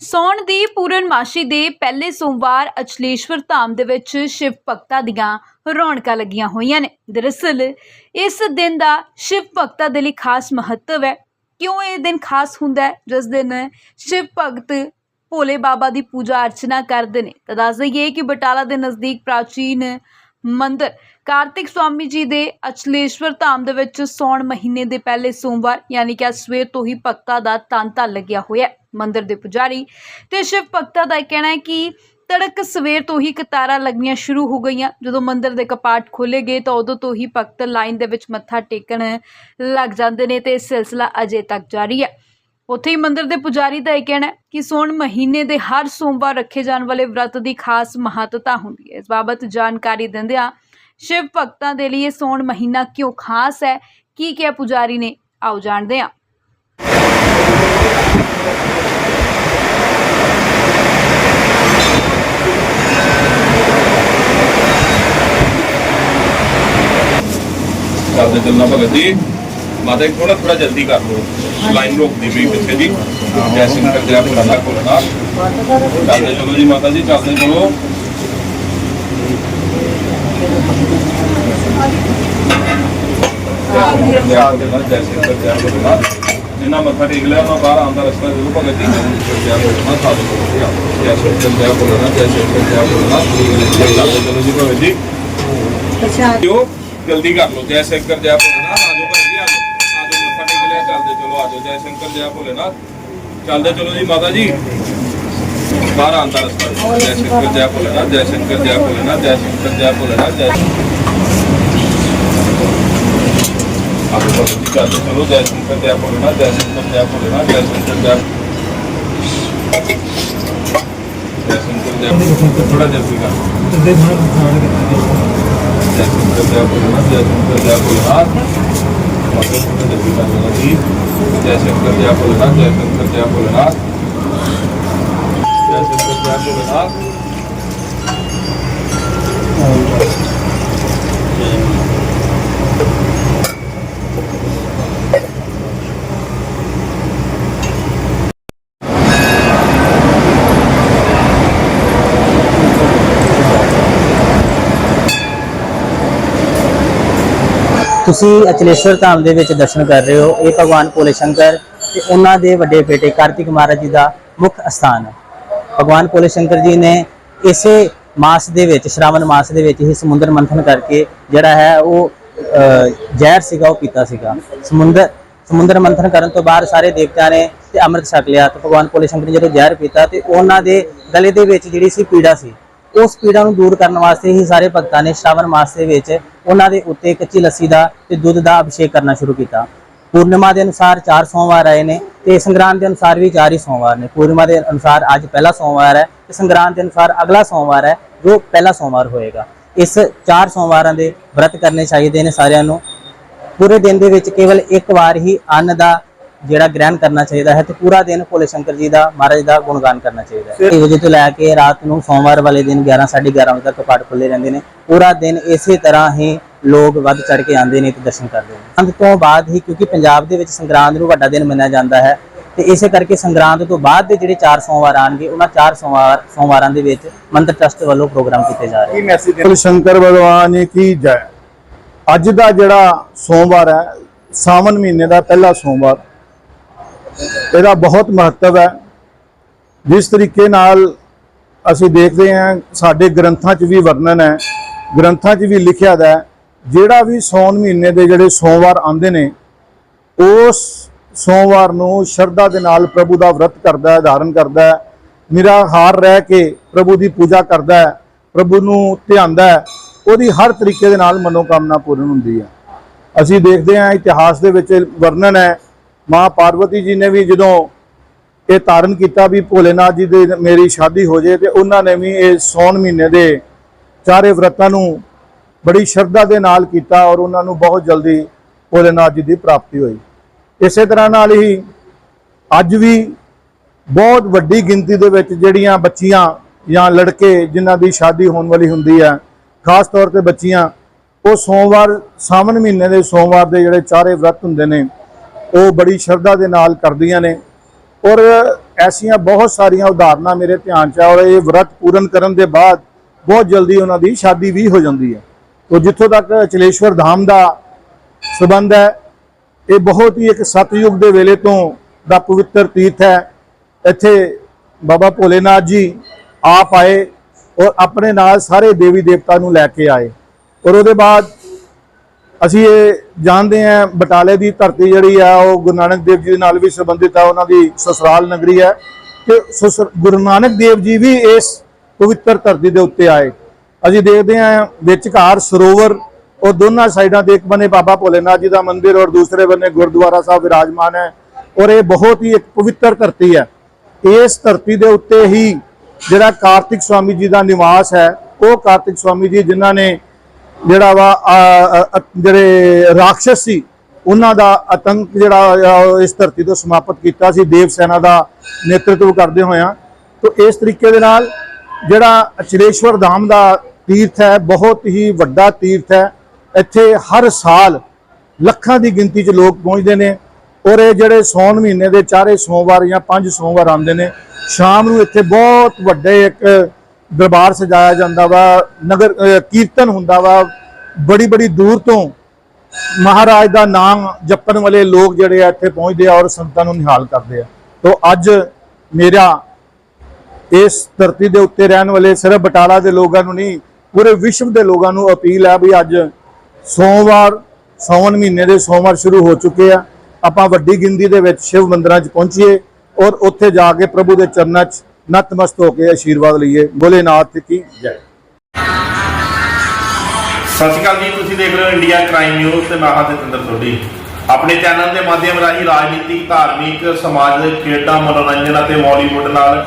ਸੌਣ ਦੀ ਪੂਰਨਮਾਸ਼ੀ ਦੇ ਪਹਿਲੇ ਸੋਮਵਾਰ ਅਚਲੇਸ਼ਵਰ ਧਾਮ ਦੇ ਵਿੱਚ ਸ਼ਿਵ ਭਗਤਾਂ ਦੀਆਂ ਰੌਣਕਾਂ ਲੱਗੀਆਂ ਹੋਈਆਂ ਨੇ। ਦਰਅਸਲ, ਇਸ ਦਿਨ ਦਾ ਸ਼ਿਵ ਭਗਤਾਂ ਦੇ ਲਈ ਖਾਸ ਮਹੱਤਵ ਹੈ। ਕਿਉਂ ਇਹ ਦਿਨ ਖਾਸ ਹੁੰਦਾ ਹੈ? ਜਿਸ ਦਿਨ ਸ਼ਿਵ ਭਗਤ ਭੋਲੇ ਬਾਬਾ ਦੀ ਪੂਜਾ ਅਰਚਨਾ ਕਰਦੇ ਨੇ। ਤਾਂ ਦੱਸ ਦਈਏ ਕਿ ਬਟਾਲਾ ਦੇ ਨਜ਼ਦੀਕ ਪ੍ਰਾਚੀਨ ਮੰਦਿਰ ਕਾਰਤਿਕ ਸਵਾਮੀ ਜੀ ਦੇ ਅਚਲੇਸ਼ਵਰ ਧਾਮ ਦੇ ਵਿੱਚ ਸੌਣ ਮਹੀਨੇ ਦੇ ਪਹਿਲੇ ਸੋਮਵਾਰ, ਯਾਨੀ ਕਿ ਅੱਜ ਸਵੇਰ ਤੋਂ ਹੀ ਭਗਤਾਂ ਦਾ ਤਾਂਤਾ ਲੱਗਿਆ ਹੋਇਆ ਹੈ ਮੰਦਿਰ ਦੇ ਪੁਜਾਰੀ। ਤੇ ਸ਼ਿਵ ਭਗਤਾਂ ਦਾ ਇਹ ਕਹਿਣਾ ਹੈ ਕਿ ਤੜਕ ਸਵੇਰ ਤੋਂ ਹੀ ਕਤਾਰਾਂ ਲੱਗਣੀਆਂ ਸ਼ੁਰੂ ਹੋ ਗਈਆਂ। ਜਦੋਂ ਮੰਦਿਰ ਦੇ ਕਪਾਟ ਖੋਲੇ ਗਏ ਤਾਂ ਉਦੋਂ ਤੋਂ ਹੀ ਭਗਤ ਲਾਈਨ ਦੇ ਵਿੱਚ ਮੱਥਾ ਟੇਕਣ ਲੱਗ ਜਾਂਦੇ ਨੇ ਤੇ ਇਹ ਸਿਲਸਿਲਾ ਅਜੇ ਤੱਕ ਜਾਰੀ ਹੈ। ਉੱਥੇ ਹੀ ਮੰਦਿਰ ਦੇ ਪੁਜਾਰੀ ਦਾ ਇਹ ਕਹਿਣਾ ਹੈ ਕਿ ਸੌਣ ਮਹੀਨੇ ਦੇ ਹਰ ਸੋਮਵਾਰ ਰੱਖੇ ਜਾਣ ਵਾਲੇ ਵਰਤ ਦੀ ਖਾਸ ਮਹੱਤਤਾ ਹੁੰਦੀ ਹੈ। ਇਸ ਬਾਬਤ ਜਾਣਕਾਰੀ ਦਿੰਦਿਆਂ ਸ਼ਿਵ ਭਗਤਾਂ ਦੇ ਲਈ ਇਹ ਸੌਣ ਮਹੀਨਾ ਕਿਉਂ ਖਾਸ ਹੈ? ਕੀ ਕਿਹਾ ਪੁਜਾਰੀ ਨੇ? ਆਓ ਜਾਣਦੇ ਹਾਂ। ਚੱਲਦੇ ਚੱਲਣਾ ਭਗਤ ਜੀ। ਮਾਤਾ ਜੀ ਥੋੜਾ ਥੋੜਾ ਜਲਦੀ ਕਰ ਲਓ। ਲਾਈਨ ਰੋਕਦੀ ਪਈ ਪਿੱਛੇ ਜੀ ਜੈਸੇ ਕਰ ਦਿਆ ਪੁਰਾਣਾ ਕੋਲਣਾ ਚੱਲਦੇ ਚਲੋ ਜੀ ਮਾਤਾ ਜੀ, ਚੱਲਦੇ ਚਲੋ ਜੈਸੇ ਕਰ ਦਿਆ ਪੁਰਾਣਾ ਜਿੰਨਾ ਮੱਥਾ ਟੇਕ ਲਿਆ ਉਹਨਾਂ ਬਾਹਰ ਆਉਣ ਦਾ ਰਸਤਾ ਜ਼ਰੂਰ ਭਗਤ ਜੀ ਜੈ ਪੁਰਾਣਾ ਸਾਧੂ ਜੈਸੇ ਕਰ ਦਿਆ ਪੁਰਾਣਾ ਜੈਸੇ ਕਰ ਦਿਆ ਪੁਰਾਣਾ ਚੱਲਦੇ ਚਲੋ ਜੀ ਭਗਤ ਜੀ। ਜੋ ਜਲਦੀ ਕਰ ਲਓ। ਜੈ ਸ਼ੰਕਰ ਜੈ ਭੋਲੇਨਾਥ ਆਜੋ ਭਾਈ ਜੀ ਆਜੋ। ਆਜੋ ਮੱਥਾ ਟੇਕ ਲਿਆ ਚੱਲਦੇ ਚਲੋ ਆਜੋ। ਜੈ ਸ਼ੰਕਰ ਜੈ ਭੋਲੇਨਾਥ ਚੱਲਦੇ ਚਲੋ ਜੀ ਮਾਤਾ ਜੀ। ਬਾਹਰ ਆਂਦਾ ਰਸਤਾ ਜੈ ਸ਼ੰਕਰ ਜੈ ਭੋਲੇਨਾਥ ਜੈ ਸ਼ੰਕਰ ਜੈ ਭੋਲੇਨਾਥ ਜੈ ਸ਼ੰਕਰ ਜੈ ਭੋਲੇਨਾਥ ਜੈ ਆਜੋ ਭਾਈ ਜੀ ਚੱਲਦੇ ਚਲੋ ਜੈ ਸ਼ੰਕਰ ਜੈ ਭੋਲੇਨਾਥ ਜੈ ਸ਼ੰਕਰ ਜੈ ਭੋਲੇਨਾਥ ਜੈ ਸ਼ੰਕਰ ਜੈ ਜੈ ਸ਼ੰਕਰ ਜੈ ਥੋੜਾ ਜਲਦੀ ਕਰ ਜੈ ਸ਼ੰਕਰ ਜੈ ਭੋਲੇਨਾਥ ਜੈ ਸ਼ੰਕਰ ਜੈ ਭੋਲੇਨਾਥ ਮਾਤਾ ਜੀ ਨੇ ਜਲਦੀ ਕਰ ਦੇਣਾ ਜੀ ਜੈ ਸ਼ੰਕਰ ਜੈ ਭੋਲੇਨਾਥ ਜੈ ਸ਼ੰਕਰ ਜੈ ਭੋਲੇਨਾਥ ਜੈ ਸ਼ੰਕਰ ਤੁਸੀਂ ਅਚਲੇਸ਼ਵਰ ਧਾਮ ਦੇ ਵਿੱਚ ਦਰਸ਼ਨ ਕਰ ਰਹੇ ਹੋ। ਇਹ ਭਗਵਾਨ ਭੋਲੇ ਸ਼ੰਕਰ ਤੇ ਉਹਨਾਂ ਦੇ ਵੱਡੇ ਬੇਟੇ ਕਾਰਤਿਕ ਮਹਾਰਾਜ ਜੀ ਦਾ ਮੁੱਖ ਅਸਥਾਨ ਹੈ। ਭਗਵਾਨ ਭੋਲੇ ਸ਼ੰਕਰ ਜੀ ਨੇ ਇਸੇ ਮਾਸ ਦੇ ਵਿੱਚ, ਸ਼ਰਾਵਣ ਮਾਸ ਦੇ ਵਿੱਚ ਹੀ ਸਮੁੰਦਰ ਮੰਥਨ ਕਰਕੇ ਜਿਹੜਾ ਹੈ ਉਹ ਜ਼ਹਿਰ ਸੀਗਾ, ਉਹ ਪੀਤਾ ਸੀਗਾ। ਸਮੁੰਦਰ ਸਮੁੰਦਰ ਮੰਥਨ ਕਰਨ ਤੋਂ ਬਾਅਦ ਸਾਰੇ ਦੇਵਤਿਆਂ ਨੇ ਤੇ ਅੰਮ੍ਰਿਤ ਛਕ ਲਿਆ ਤੇ ਭਗਵਾਨ ਭੋਲੇ ਸ਼ੰਕਰ ਨੇ ਜਦੋਂ ਜ਼ਹਿਰ ਪੀਤਾ ਤੇ ਉਹਨਾਂ ਦੇ ਗਲੇ ਦੇ ਵਿੱਚ ਜਿਹੜੀ ਸੀ ਪੀੜਾ ਸੀ, ਉਸ ਪੀੜਾ ਨੂੰ ਦੂਰ ਕਰਨ ਵਾਸਤੇ ਹੀ ਸਾਰੇ ਭਗਤਾਂ ਨੇ ਸ਼ਰਾਵਣ ਮਾਸ ਦੇ ਵਿੱਚ ਉਹਨਾਂ ਦੇ ਉੱਤੇ ਕੱਚੀ ਲੱਸੀ ਦਾ ਤੇ ਦੁੱਧ ਦਾ ਅਭਿਸ਼ੇਕ ਕਰਨਾ ਸ਼ੁਰੂ ਕੀਤਾ। ਪੂਰਨਿਮਾ ਦੇ ਅਨੁਸਾਰ ਚਾਰ ਸੋਮਵਾਰ ਆਏ ਨੇ ਤੇ ਸੰਗਰਾਂਦ ਦੇ ਅਨੁਸਾਰ ਵੀ ਚਾਰ ਹੀ ਸੋਮਵਾਰ ਨੇ। ਪੂਰਨਿਮਾ ਦੇ ਅਨੁਸਾਰ ਅੱਜ ਪਹਿਲਾ ਸੋਮਵਾਰ ਹੈ ਤੇ ਸੰਗਰਾਂਦ ਦੇ ਅਨੁਸਾਰ ਅਗਲਾ ਸੋਮਵਾਰ ਹੈ, ਜੋ ਪਹਿਲਾ ਸੋਮਵਾਰ ਹੋਏਗਾ। ਇਸ ਚਾਰ ਸੋਮਵਾਰਾਂ ਦੇ ਵਰਤ ਕਰਨੇ ਚਾਹੀਦੇ ਨੇ ਸਾਰਿਆਂ ਨੂੰ। ਪੂਰੇ ਦਿਨ ਦੇ ਵਿੱਚ ਕੇਵਲ ਇੱਕ ਵਾਰ ਹੀ ਅੰਨ ਦਾ ਜਿਹੜਾ ਗ੍ਰਹਿਣ ਕਰਨਾ ਚਾਹੀਦਾ ਹੈ ਤੇ ਪੂਰਾ ਦਿਨ ਭੋਲੇ ਸ਼ੰਕਰ ਜੀ ਦਾ, ਮਹਾਰਾਜ ਦਾ ਗੁਣਗਾਨ ਕਰਨਾ ਚਾਹੀਦਾ ਹੈ। 6 ਵਜੇ ਤੋਂ ਲੈ ਕੇ ਰਾਤ ਨੂੰ ਸੋਮਵਾਰ ਵਾਲੇ ਦਿਨ 11 11:30 ਵਜੇ ਤੱਕ ਕਪਾਟ ਖੁੱਲੇ ਰਹਿੰਦੇ ਨੇ। ਪੂਰਾ ਦਿਨ ਇਸੇ ਤਰ੍ਹਾਂ ਹੀ ਲੋਕ ਵੱਧ ਚੜ ਕੇ ਆਉਂਦੇ ਨੇ ਤੇ ਦਰਸ਼ਨ ਕਰਦੇ ਨੇ। ਅੰਤ ਤੋਂ ਬਾਅਦ ਹੀ ਕਿਉਂਕਿ ਪੰਜਾਬ ਦੇ ਵਿੱਚ ਸੰਗਰਾਂਦ ਨੂੰ ਵੱਡਾ ਦਿਨ ਮੰਨਿਆ ਜਾਂਦਾ ਹੈ ਤੇ ਇਸੇ ਕਰਕੇ ਸੰਗਰਾਂਦ ਤੋਂ ਬਾਅਦ ਦੇ ਜਿਹੜੇ 4 ਸੋਮਵਾਰ ਆਣਗੇ ਉਹਨਾਂ 4 ਸੋਮਵਾਰ ਸੋਮਵਾਰਾਂ ਦੇ ਵਿੱਚ ਮੰਦਰ ਟਰਸਟ ਵੱਲੋਂ ਪ੍ਰੋਗਰਾਮ ਕੀਤੇ ਜਾ ਰਹੇ ਨੇ। ਬੋਲ ਸ਼ੰਕਰ ਭਗਵਾਨ ਕੀ ਜੈ? ਅੱਜ ਦਾ ਜਿਹੜਾ ਸੋਮਵਾਰ ਹੈ ਸਾਵਨ ਮਹੀਨੇ ਦਾ ਪਹਿਲਾ ਸੋਮਵਾਰ ਇਹਦਾ ਬਹੁਤ ਮਹੱਤਵ ਹੈ। ਜਿਸ ਤਰੀਕੇ ਨਾਲ ਅਸੀਂ ਦੇਖਦੇ ਹਾਂ ਸਾਡੇ ਗ੍ਰੰਥਾਂ 'ਚ ਵੀ ਵਰਣਨ ਹੈ ਗ੍ਰੰਥਾਂ 'ਚ ਵੀ ਲਿਖਿਆ ਦਾ ਹੈ ਜਿਹੜਾ ਵੀ ਸੌਣ ਮਹੀਨੇ ਦੇ ਜਿਹੜੇ ਸੋਮਵਾਰ ਆਉਂਦੇ ਨੇ, ਉਸ ਸੋਮਵਾਰ ਨੂੰ ਸ਼ਰਧਾ ਦੇ ਨਾਲ ਪ੍ਰਭੂ ਦਾ ਵਰਤ ਕਰਦਾ ਹੈ, ਧਾਰਨ ਕਰਦਾ ਹੈ, ਨਿਰਾਹਾਰ ਰਹਿ ਕੇ ਪ੍ਰਭੂ ਦੀ ਪੂਜਾ ਕਰਦਾ ਹੈ, ਪ੍ਰਭੂ ਨੂੰ ਧਿਆਉਂਦਾ ਹੈ, ਉਹਦੀ ਹਰ ਤਰੀਕੇ ਦੇ ਨਾਲ ਮਨੋਕਾਮਨਾ ਪੂਰਨ ਹੁੰਦੀ ਹੈ। ਅਸੀਂ ਦੇਖਦੇ ਹਾਂ, ਇਤਿਹਾਸ ਦੇ ਵਿੱਚ ਵਰਣਨ ਹੈ ਮਾਂ ਪਾਰਵਤੀ ਜੀ ਨੇ ਵੀ ਜਦੋਂ ਇਹ ਧਾਰਨ ਕੀਤਾ ਵੀ ਭੋਲੇਨਾਥ ਜੀ ਦੇ ਮੇਰੀ ਸ਼ਾਦੀ ਹੋ ਜੇ ਤੇ ਉਹਨਾਂ ਨੇ ਵੀ ਇਹ ਸੌਣ ਮਹੀਨੇ ਦੇ ਚਾਰੇ ਵਰਤਾਂ ਨੂੰ ਬੜੀ ਸ਼ਰਧਾ ਦੇ ਨਾਲ ਕੀਤਾ ਔਰ ਉਹਨਾਂ ਨੂੰ ਬਹੁਤ ਜਲਦੀ ਭੋਲੇਨਾਥ ਜੀ ਦੀ ਪ੍ਰਾਪਤੀ ਹੋਈ। ਇਸੇ ਤਰ੍ਹਾਂ ਨਾਲ ਹੀ ਅੱਜ ਵੀ ਬਹੁਤ ਵੱਡੀ ਗਿਣਤੀ ਦੇ ਵਿੱਚ ਜਿਹੜੀਆਂ ਬੱਚੀਆਂ ਜਾਂ ਲੜਕੇ ਜਿਨ੍ਹਾਂ ਦੀ ਸ਼ਾਦੀ ਹੋਣ ਵਾਲੀ ਹੁੰਦੀ ਹੈ, ਖਾਸ ਤੌਰ ਤੇ ਬੱਚੀਆਂ, ਉਹ ਸੋਮਵਾਰ, ਸਾਵਣ ਮਹੀਨੇ ਦੇ ਸੋਮਵਾਰ ਦੇ ਜਿਹੜੇ ਚਾਰੇ ਵਰਤ ਹੁੰਦੇ ਨੇ, ਉਹ ਬੜੀ ਸ਼ਰਧਾ ਦੇ ਨਾਲ ਕਰਦੀਆਂ ਨੇ। ਔਰ ਐਸੀਆਂ ਬਹੁਤ ਸਾਰੀਆਂ ਉਦਾਹਰਨਾਂ ਮੇਰੇ ਧਿਆਨ 'ਚ ਆ ਔਰ ਇਹ ਵਰਤ ਪੂਰਨ ਕਰਨ ਦੇ ਬਾਅਦ ਬਹੁਤ ਜਲਦੀ ਉਹਨਾਂ ਦੀ ਸ਼ਾਦੀ ਵੀ ਹੋ ਜਾਂਦੀ ਹੈ। ਉਹ ਜਿੱਥੋਂ ਤੱਕ ਚਲੇਸ਼ਵਰ ਧਾਮ ਦਾ ਸਬੰਧ ਹੈ, ਇਹ ਬਹੁਤ ਹੀ ਇੱਕ ਸਤਯੁਗ ਦੇ ਵੇਲੇ ਤੋਂ ਦਾ ਪਵਿੱਤਰ ਤੀਰਥ ਹੈ। ਇੱਥੇ ਬਾਬਾ ਭੋਲੇਨਾਥ ਜੀ ਆਪ ਆਏ ਔਰ ਆਪਣੇ ਨਾਲ ਸਾਰੇ ਦੇਵੀ ਦੇਵਤਾ ਨੂੰ ਲੈ ਕੇ ਆਏ। ਔਰ ਉਹਦੇ ਬਾਅਦ ਅਸੀਂ ਇਹ ਜਾਣਦੇ ਹਾਂ, ਬਟਾਲੇ ਦੀ ਧਰਤੀ ਜਿਹੜੀ ਆ, ਉਹ ਗੁਰੂ ਨਾਨਕ ਦੇਵ ਜੀ ਨਾਲ ਵੀ ਸੰਬੰਧਿਤ ਆ, ਉਹਨਾਂ ਦੀ ਸਸੁਰਾਲ ਨਗਰੀ ਹੈ। ਤੇ ਸਸੁਰ- ਗੁਰੂ ਨਾਨਕ ਦੇਵ ਜੀ ਵੀ ਇਸ ਪਵਿੱਤਰ ਧਰਤੀ ਦੇ ਉੱਤੇ ਆਏ। ਅਸੀਂ ਦੇਖਦੇ ਹਾਂ ਵਿਚਕਾਰ ਸਰੋਵਰ ਔਰ ਦੋਨਾਂ ਸਾਈਡਾਂ ਤੇ ਇੱਕ ਬੰਨੇ ਬਾਬਾ ਭੋਲੇਨਾਥ ਜੀ ਦਾ ਮੰਦਿਰ ਔਰ ਦੂਸਰੇ ਬੰਨੇ ਗੁਰਦੁਆਰਾ ਸਾਹਿਬ ਵਿਰਾਜਮਾਨ ਹੈ ਔਰ ਇਹ ਬਹੁਤ ਹੀ ਇੱਕ ਪਵਿੱਤਰ ਧਰਤੀ ਹੈ। ਇਸ ਧਰਤੀ ਦੇ ਉੱਤੇ ਹੀ ਜਿਹੜਾ ਕਾਰਤਿਕ ਸਵਾਮੀ ਜੀ ਦਾ ਨਿਵਾਸ ਹੈ, ਉਹ ਕਾਰਤਿਕ ਸਵਾਮੀ ਜੀ ਜਿਨ੍ਹਾਂ ਨੇ ਜਿਹੜਾ ਵਾ ਜਿਹੜੇ ਰਾਖਸ਼ ਸੀ, ਉਹਨਾਂ ਦਾ ਆਤੰਕ ਜਿਹੜਾ ਉਹ ਇਸ ਧਰਤੀ ਤੋਂ ਸਮਾਪਤ ਕੀਤਾ ਸੀ, ਦੇਵ ਸੈਨਾ ਦਾ ਨੇਤਰਤਵ ਕਰਦੇ ਹੋਇਆਂ। ਤੋਂ ਇਸ ਤਰੀਕੇ ਦੇ ਨਾਲ ਜਿਹੜਾ ਅਚਰੇਸ਼ਵਰ ਧਾਮ ਦਾ ਤੀਰਥ ਹੈ, ਬਹੁਤ ਹੀ ਵੱਡਾ ਤੀਰਥ ਹੈ। ਇੱਥੇ ਹਰ ਸਾਲ ਲੱਖਾਂ ਦੀ ਗਿਣਤੀ 'ਚ ਲੋਕ ਪਹੁੰਚਦੇ ਨੇ ਔਰ ਇਹ ਜਿਹੜੇ ਸੌਣ ਮਹੀਨੇ ਦੇ ਚਾਰੇ ਸੋਮਵਾਰ ਜਾਂ ਪੰਜ ਸੋਮਵਾਰ ਆਉਂਦੇ ਨੇ, ਸ਼ਾਮ ਨੂੰ ਇੱਥੇ ਬਹੁਤ ਵੱਡੇ ਇੱਕ ਦਰਬਾਰ ਸਜਾਇਆ ਜਾਂਦਾ ਵਾ, ਨਗਰ ਕੀਰਤਨ ਹੁੰਦਾ ਵਾ। ਬੜੀ ਬੜੀ ਦੂਰ ਤੋਂ ਮਹਾਰਾਜ ਦਾ ਨਾਮ ਜਪਣ ਵਾਲੇ ਲੋਕ ਜਿਹੜੇ ਆ ਇੱਥੇ ਪਹੁੰਚਦੇ ਆ ਔਰ ਸੰਤਾਂ ਨੂੰ ਨਿਹਾਲ ਕਰਦੇ ਆ। ਤੋਂ ਅੱਜ ਮੇਰਾ ਇਸ ਧਰਤੀ ਦੇ ਉੱਤੇ ਰਹਿਣ ਵਾਲੇ ਸਿਰਫ ਬਟਾਲਾ ਦੇ ਲੋਕਾਂ ਨੂੰ ਨਹੀਂ ਪੂਰੇ ਵਿਸ਼ਵ ਦੇ ਲੋਕਾਂ ਨੂੰ ਅਪੀਲ ਹੈ ਵੀ ਅੱਜ ਸੋਮਵਾਰ ਸੌਣ ਮਹੀਨੇ ਦੇ ਸੋਮਵਾਰ ਸ਼ੁਰੂ ਹੋ ਚੁੱਕੇ ਆ। ਆਪਾਂ ਵੱਡੀ ਗਿਣਤੀ ਦੇ ਵਿੱਚ ਸ਼ਿਵ ਮੰਦਿਰਾਂ 'ਚ ਪਹੁੰਚੀਏ ਔਰ ਉੱਥੇ ਜਾ ਕੇ ਪ੍ਰਭੂ ਦੇ ਚਰਨਾਂ 'ਚ ਨਤਮਸਤ ਹੋ ਕੇ ਆਸ਼ੀਰਵਾਦ ਲਈਏ। ਭੋਲੇਨਾਥ ਕੀ ਜੈ। ਸਤਿ ਸ਼੍ਰੀ ਅਕਾਲ ਜੀ, ਤੁਸੀਂ ਦੇਖ ਰਹੇ ਹੋ ਇੰਡੀਆ ਕ੍ਰਾਈਮ ਨਿਊਜ਼ ਤੇ ਮੈਂ ਹਾਂ ਜਤਿੰਦਰ ਸੋਢੀ। ਆਪਣੇ ਚੈਨਲ ਦੇ ਮਾਧਿਅਮ ਰਾਹੀਂ ਰਾਜਨੀਤਿਕ, ਧਾਰਮਿਕ ਸਮਾਜਿਕ ਖੇਡਾਂ, ਮਨੋਰੰਜਨ ਅਤੇ ਬਾਲੀਵੁੱਡ ਨਾਲ